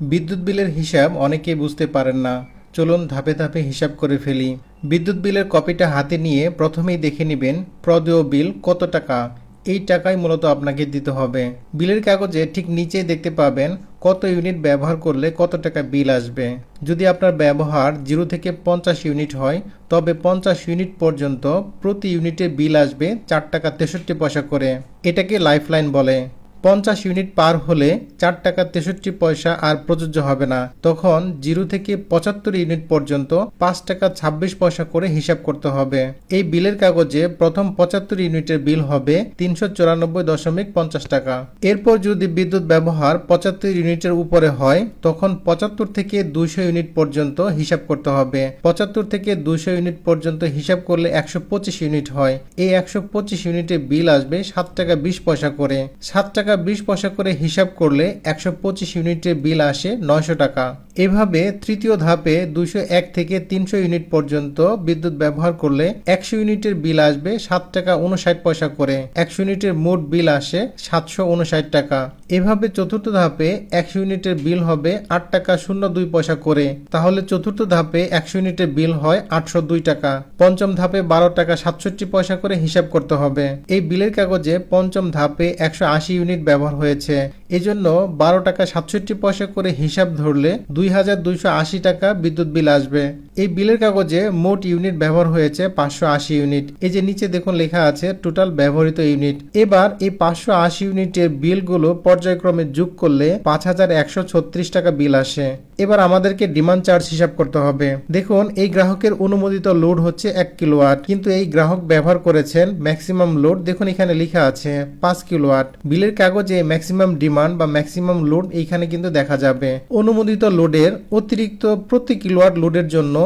বিদ্যুৎ বিলের হিসাব অনেকেই বুঝতে পারেন না। চলুন ধাপে ধাপে হিসাব করে ফেলি। বিদ্যুৎ বিলের কপিটা হাতে নিয়ে প্রথমেই দেখে নেবেন প্রদেয় বিল কত টাকা। এই টাকাই মূলত আপনাকে দিতে হবে। বিলের কাগজে ঠিক নিচেই দেখতে পাবেন কত ইউনিট ব্যবহার করলে কত টাকা বিল আসবে। যদি আপনার ব্যবহার জিরো থেকে পঞ্চাশ ইউনিট হয়, তবে পঞ্চাশ ইউনিট পর্যন্ত প্রতি ইউনিটে বিল আসবে চার টাকা তেষট্টি পয়সা করে। এটাকে লাইফলাইন বলে। পঞ্চাশ ইউনিট পার হলে চার টাকা তেষট্টি পয়সা আর প্রযোজ্য হবে না। তখন জিরো থেকে পঁচাত্তর ইউনিট পর্যন্ত পাঁচ টাকা ছাব্বিশ পয়সা করে হিসাব করতে হবে। এই বিলের কাগজে প্রথম পঁচাত্তর ইউনিটের বিল হবে তিনশো চুরানব্বই দশমিক পঞ্চাশ টাকা। এরপর যদি বিদ্যুৎ ব্যবহার পঁচাত্তর ইউনিটের উপরে হয়, তখন পঁচাত্তর থেকে দুইশো ইউনিট পর্যন্ত হিসাব করতে হবে। পঁচাত্তর থেকে দুইশো ইউনিট পর্যন্ত হিসাব করলে একশো পঁচিশ ইউনিট হয়। এই একশো পঁচিশ ইউনিটের বিল আসবে সাত টাকা বিশ পয়সা করে। সাত টাকা বিশ পয়সা করে হিসাব করলে একশো পঁচিশ ইউনিটের বিল আসে নয়শো টাকা। এভাবে তৃতীয় ধাপে দুশো এক থেকে তিনশো ইউনিট পর্যন্ত বিদ্যুৎ ব্যবহার করলে একশো ইউনিটের বিল আসবে সাত টাকা উনষাট পয়সা করে। একশো ইউনিটের মোট বিল আসে সাতশো উনষাট টাকা। এভাবে চতুর্থ ধাপে একশো ইউনিটের বিল হবে আট টাকা শূন্য দুই পয়সা করে। তাহলে চতুর্থ ধাপে একশো ইউনিটের বিল হয় আটশো দুই টাকা। পঞ্চম ধাপে বারো টাকা সাতষট্টি পয়সা করে হিসাব করতে হবে। এই বিলের কাগজে পঞ্চম ধাপে একশো আশি ইউনিট ব্যবহার হয়েছে। এজন্য বারো টাকা সাতষট্টি পয়সা করে হিসাব ধরলে দুই হাজার দুইশো আশি টাকা বিদ্যুৎ বিল আসবে। এই বিলের কাগজে মোট ইউনিট ব্যবহার হয়েছে পাঁচশো আশি ইউনিট। এই যে নিচে দেখুন লেখা আছে টোটাল ব্যবহৃত ইউনিট। এবার এই পাঁচশো আশি ইউনিটের বিলগুলো পর্যায়ক্রমে যোগ করলে পাঁচ হাজার একশো ছত্রিশ টাকা বিল আসে। এবার আমাদেরকে ডিমান্ড চার্জ হিসাব করতে হবে। দেখুন, এই গ্রাহকের অনুমোদিত লোড হচ্ছে এক কিলোওয়াট, কিন্তু এই গ্রাহক ব্যবহার করেছেন ম্যাক্সিমাম লোড। দেখুন এখানে লেখা আছে পাঁচ কিলোওয়াট। বিলের কাগজে ম্যাক্সিমাম ডিমান্ড বা ম্যাক্সিমাম লোড এইখানে কিন্তু দেখা যাবে। অনুমোদিত লোডের অতিরিক্ত প্রতি কিলোয়াট লোডের জন্য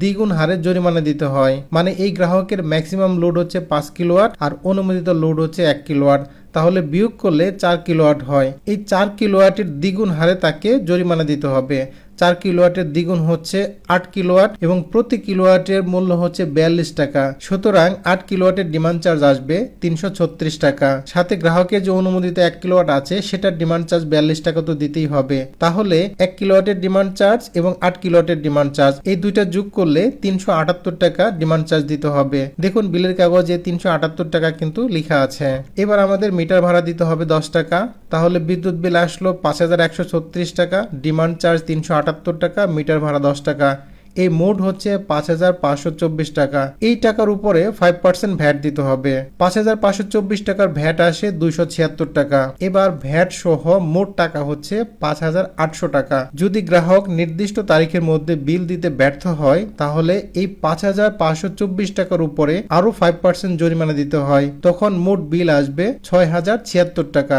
দ্বিগুণ হারে জরিমানা দিতে হয়। মানে এই গ্রাহকের ম্যাক্সিমাম লোড হচ্ছে পাঁচ কিলোয়াট আর অনুমোদিত লোড হচ্ছে এক কিলোয়াট তাহলে বিয়োগ করলে চার কিলোয়াট হয়। এই চার কিলোয়াটের দ্বিগুণ হারে তাকে জরিমানা দিতে হবে। চার কিলোওয়াটের দ্বিগুণ হচ্ছে আট কিলোওয়াট এবং প্রতি কিলোওয়াটের মূল্য হচ্ছে বিয়াল্লিশ টাকা। সুতরাং আট কিলোওয়াটের ডিমান্ড চার্জ আসবে তিনশো ছত্রিশ টাকা। সাথে গ্রাহকের যে অনুমোদিত এক কিলোওয়াট আছে, সেটার ডিমান্ড চার্জ বিয়াল্লিশ টাকা তো দিতেই হবে। তাহলে এক কিলোওয়াটের ডিমান্ড চার্জ এবং আট কিলোওয়াটের ডিমান্ড চার্জ, এই দুইটা যোগ করলে তিনশো আটাত্তর টাকা ডিমান্ড চার্জ দিতে হবে। দেখুন, বিলের কাগজে তিনশো আটাত্তর টাকা কিন্তু লেখা আছে। এবার আমাদের মিটার ভাড়া দিতে হবে দশ টাকা। তাহলে বিদ্যুৎ বিল আসলো পাঁচ হাজার একশো ছত্রিশ টাকা, ডিমান্ড চার্জ তিনশো আট আটাত্তর টাকা, মিটার ভাড়া দশ টাকা। এই মোট হচ্ছে পাঁচ হাজার পাঁচশো চব্বিশ টাকা। এই টাকার উপরে ফাইভ পার্সেন্ট ভ্যাট দিতে হবে। পাঁচ হাজার পাঁচশো চব্বিশ টাকার ভ্যাট আসে দুইশো ছিয়াত্তর টাকা। এবার ভ্যাট সহ মোট টাকা হচ্ছে পাঁচ হাজার আটশো টাকা। যদি গ্রাহক নির্দিষ্ট তারিখের মধ্যে বিল দিতে ব্যর্থ হয়, তাহলে এই পাঁচ হাজার পাঁচশো চব্বিশ টাকার উপরে আরও ফাইভ পার্সেন্ট জরিমানা দিতে হয়। তখন মোট বিল আসবে ছয় হাজার ছিয়াত্তর টাকা।